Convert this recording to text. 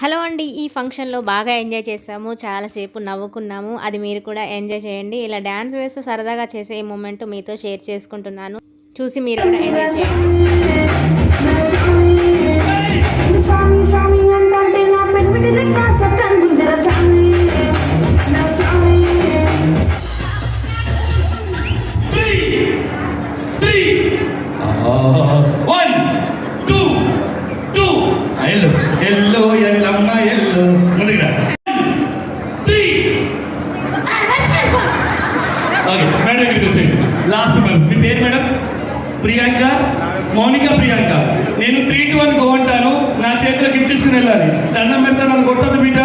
Hello అండి ఈ ఫంక్షన్లో బాగా ఎంజాయ్ చేసాము చాలాసేపు నవ్వుకున్నాము అది మీరు కూడా ఎంజాయ్ చేయండి. ఇలా డ్యాన్స్ వేస్తూ సరదాగా చేసే ఈ మూమెంట్ మీతో షేర్ చేసుకుంటున్నాను. చూసి మీరు కూడా ఎంజాయ్ చేయండి. Three, three, uh, ఎల్లు ఎల్లు ఎల్లమ్మ ఎల్లు. ముందుగా త్రీ ఓకే మేడం ఇక్కడికి వచ్చేయండి. Last madam. మీ పేరు మేడం? ప్రియాంక. మౌనిక ప్రియాంక. నేను త్రీ టు వన్ గో అంటాను నా చేతిలో గిఫ్ట్ తీసుకుని వెళ్ళాలి. దండం పెడతాను నన్ను కొట్టదు బిడ్డ